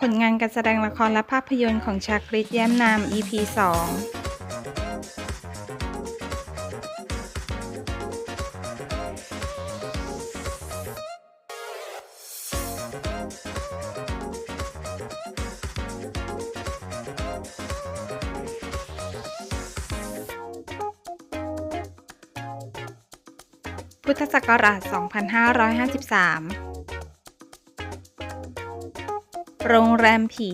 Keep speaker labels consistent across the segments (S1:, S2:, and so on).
S1: ผลงานการแสดงละครและภาพยนตร์ของชาคริตแย้มนาม EP 2พุทธศักราช 2553 โรงแรมผี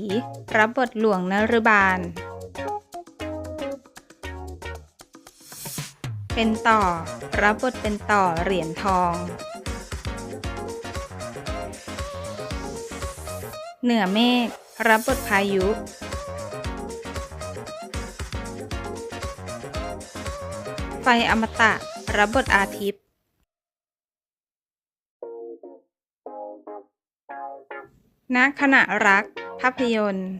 S1: รับบทหลวงนรบาล เป็นต่อ รับบทเป็นต่อเหรียญทอง เหนือเมฆ รับบทพายุ ไฟอมตะ รับบทอาทิตย์ ณขณะรัก ภาพยนตร์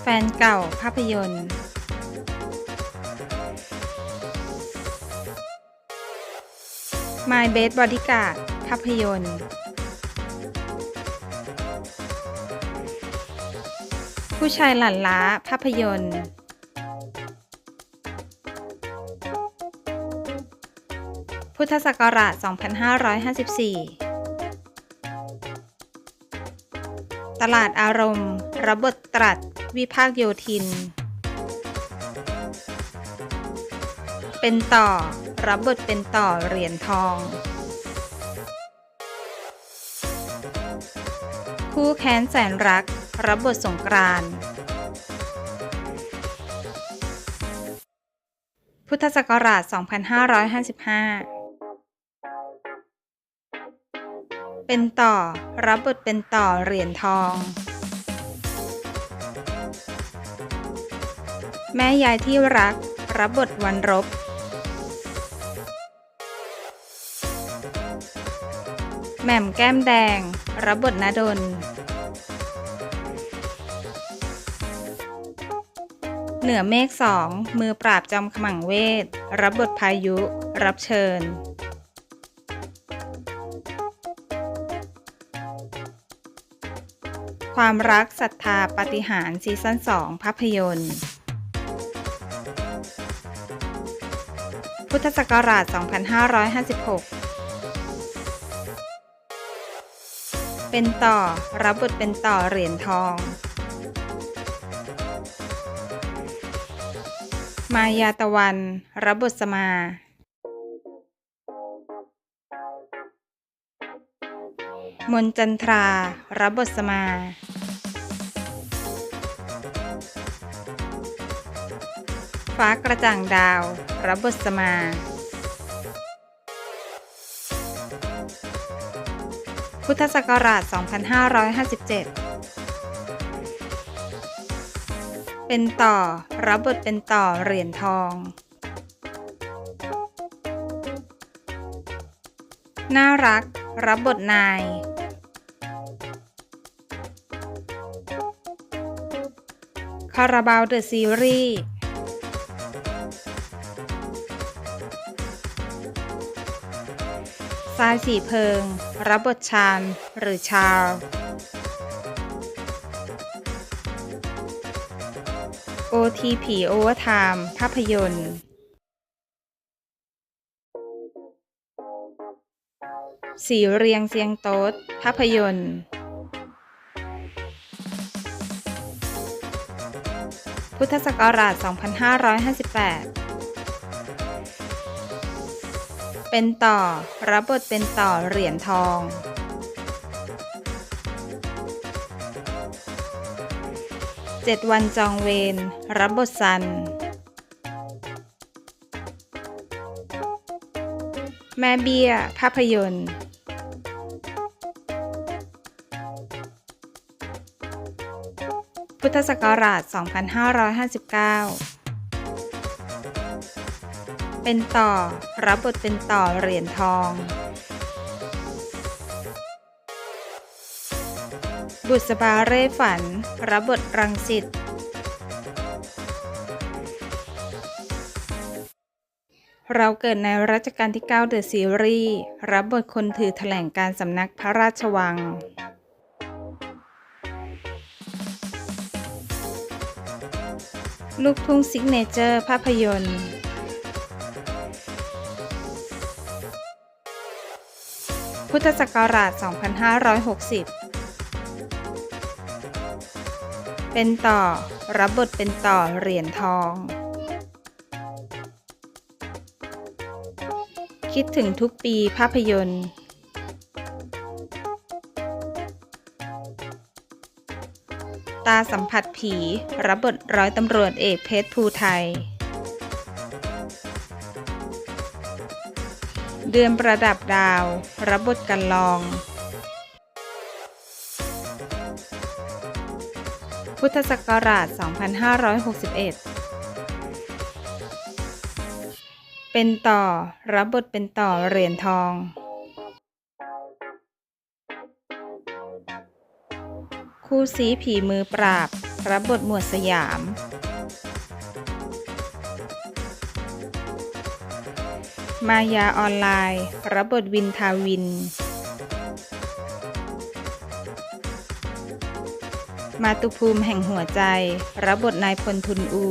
S1: แฟนเก่าภาพยนตร์ My Best Bodyguard ภาพยนตร์ ผู้ชายหลั่นล้าภาพยนตร์ พุทธศักราช 2554 ตลาดอารมณ์รับบทตรัส วิภาคโยธิน เป็นต่อ รับบทเป็นต่อเหรียญทอง คู่แค้นแสนรัก รับบทสงกรานพุทธศักราช 2555 เป็นต่อ รับบทเป็นต่อเหรียญทอง แม่ยายที่รัก รับบทวันรบ แหม่มแก้มแดง รับบทนาดล เหนือเมฆสองมือปราบจอมขมังเวท รับบทพายุ รับเชิญ ความรักศรัทธาปฏิหารซีซั่น2 ภาพยนตร์ พุทธศักราช 2556 เป็นต่อ รับบทเป็นต่อเหรียญทอง มายาตะวัน รับบทสมา มนจันทรา รับบทสมา ฟ้ากระจ่างดาว รับบทสมา พุทธศักราช 2557 เป็นต่อ รับบทเป็นต่อ เหรียญทอง น่ารัก รับบทนาย คาราบาวเดอะซีรีส์ทรายสีเพิง รับบทชาญหรือชาล OTP Overtime ภาพยนตร์สีเรียงเซียงโต๊ดภาพยนตร์ พุทธศักราช 2558 เป็นต่อ รับบทเป็นต่อเหรียญทอง เจ็ดวันจองเวร รับบทซัน แม่เบี้ย ภาพยนตร์ พุทธศักราช 2559 เป็นต่อ รับบทเป็นต่อเหรียญทอง บุษบาเร่ฝัน รับบทรังสิตเราเกิดในรัชกาลที่ 9 เดอะซีรีส์รับบทคนถือแถลงการสำนักพระราชวัง ลูกทุ่งซิกเนเจอร์ภาพยนตร์พุทธศักราช 2560 เป็นต่อ รับบทเป็นต่อเหรียญทอง คิดถึงทุกปีภาพยนตร์ ตาสัมผัสผี รับบทร้อยตำรวจเอกเพชรภูไทย เดือนประดับดาว รับบทกันลอง พุทธศักราช 2561 เป็นต่อ รับบทเป็นต่อเหรียญทอง คู่ซีผีมือปราบ รับบทหมวดสยาม มายาออนไลน์ รับบทวินทาวิน มาตุภูมิแห่งหัวใจ รับบทนายพลทุนอู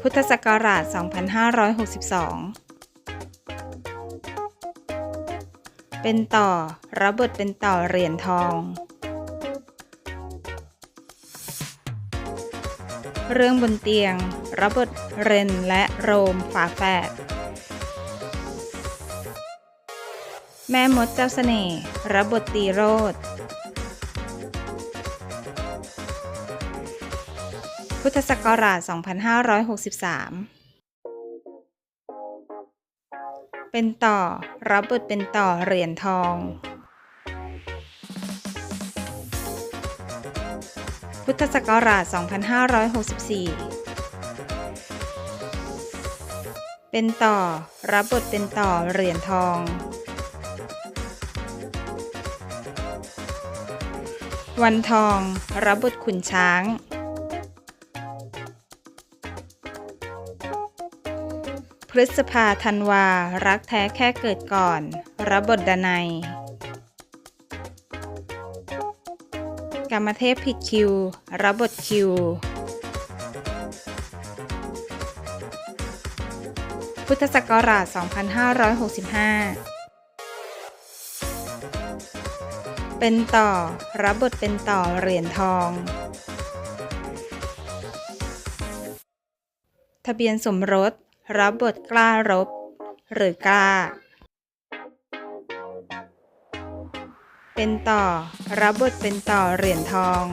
S1: พุทธศักราช 2562 เป็นต่อ รับบทเป็นต่อเหรียญทอง เรื่องบนเตียง รับบทเรนและโรมฝาแฝด แม่มดเจ้าเสน่ห์ รับบทตีโรดพุทธศักราช 2563 เป็นต่อ รับบทเป็นต่อเหรียญทอง พุทธศักราช 2564 เป็นต่อ รับบทเป็นต่อเหรียญทอง วันทอง รับบทขุนช้าง ฤษภาธันวา รักแท้แค่เกิดก่อน รับบทดนัยกรรมเทพผิดคิว รับบทคิว พุทธศักราช 2565 เป็นต่อ รับบทเป็นต่อเหรียญทอง ทะเบียนสมรส รับบทกล้ารบ หรือกล้า เป็นต่อ รับบทเป็นต่อเหรียญทอง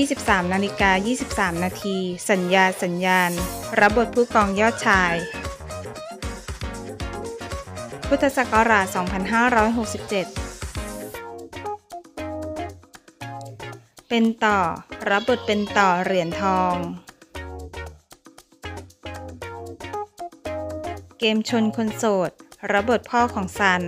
S1: 23นาฬิกา23 นาที สัญญาสัญญาณ รับบทผู้กองยอดชาย พุทธศักราช 2567 เป็นต่อ รับบทเป็นต่อเหรียญทอง เกมชนคนโสด รับบทพ่อของซัน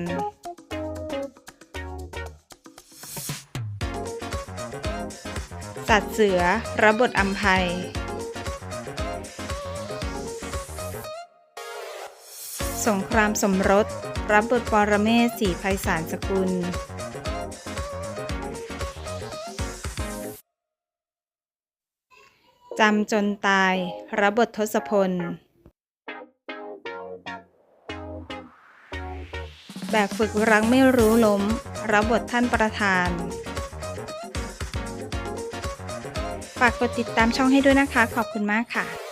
S1: สัตว์เสือ รับบทอัมภัย สงครามสมรส รับบทปรเมศศรีไพศาลสกุล จำจนตายรับบททศพล แบบฝึกรักไม่รู้ล้มรับบทท่านประธาน ฝากกดติดตามช่องให้ด้วยนะคะ ขอบคุณมากค่ะ